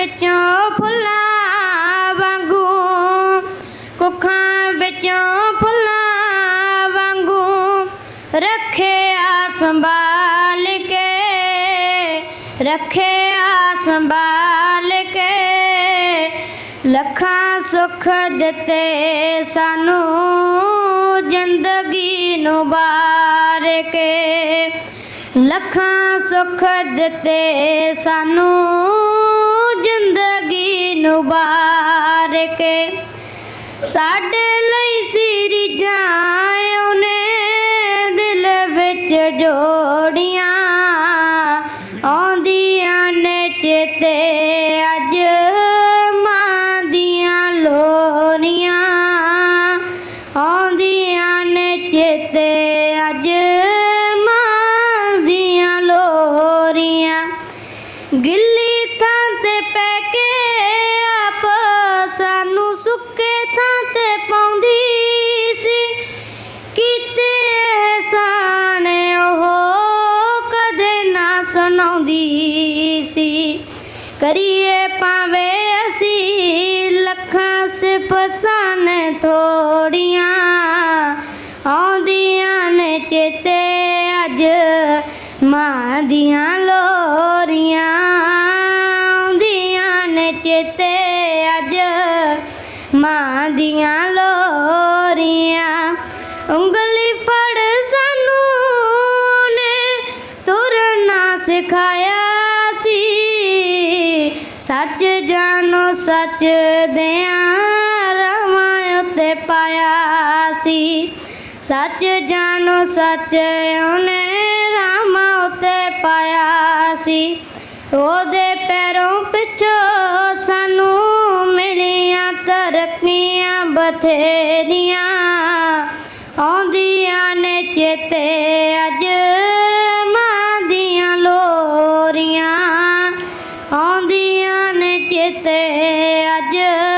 ਵਿੱਚੋਂ ਫੁੱਲਾਂ ਵਾਂਗੂ, ਕੁੱਖਾਂ ਵਿੱਚੋਂ ਫੁੱਲਾਂ ਵਾਂਗੂ ਰੱਖਿਆ ਸੰਭਾਲ ਕੇ ਰੱਖਿਆ ਸੰਭਾਲ ਕੇ। ਲੱਖਾਂ ਸੁੱਖ ਦਿੱਤੇ ਸਾਨੂੰ ਜ਼ਿੰਦਗੀ ਨੂੰ ਬਾਰ ਕੇ। ਲੱਖਾਂ ਸੁੱਖ ਦਿੱਤੇ ਸਾਨੂੰ ਜ਼ਿੰਦਗੀ ਨੂੰ ਕੇ ਸਾਡੇ ਲਈ ਸਿਰਜਾਂ ਉਹਨੇ ਦਿਲ ਵਿੱਚ ਜੋੜੀਆਂ। ਆਉਂਦੀਆਂ ਨੇ ਚੇਤੇ ਅੱਜ ਮਾਂ ਦੀਆਂ ਲੋਰੀਆਂ। ਆਉਂਦੀਆਂ ਨੇ ਚੇਤੇ ਅੱਜ ਮਾਂ ਦੀਆਂ ਲੋਰੀਆਂ। ਗਿੱਲੀ ਕਰੀਏ ਭਾਵੇਂ ਅਸੀਂ ਲੱਖਾਂ ਸਿਫਤਾਂ ਨੇ ਥੋੜੀਆਂ, ਆਉਂਦੀਆਂ ਨੇ ਚੇਤੇ ਅੱਜ ਮਾਂ ਦੀਆਂ ਲੋਰੀਆਂ, ਆਉਂਦੀਆਂ ਨੇ ਚੇਤੇ ਅੱਜ ਮਾਂ ਦੀਆਂ ਲੋਰੀਆਂ। ਉਂਗਲ ਸੱਚ ਜਾਣੋ, ਸੱਚ ਦਿਆਂ ਰਵਾਂ ਉੱਤੇ ਪਾਇਆ ਸੀ। ਸੱਚ ਜਾਣੋ, ਸੱਚ ਉਹਨੇ ਰਾਮਾਂ ਉੱਤੇ ਪਾਇਆ ਸੀ। ਉਹਦੇ ਪੈਰੋਂ ਪਿੱਛੋਂ ਸਾਨੂੰ ਮਿਲੀਆਂ ਤਰੱਕੀਆਂ ਬਥੇਰੀਆਂ। ਆਉਂਦੀਆਂ ਨੇ ਚੇਤੇ ਲੋਰੀਆਂ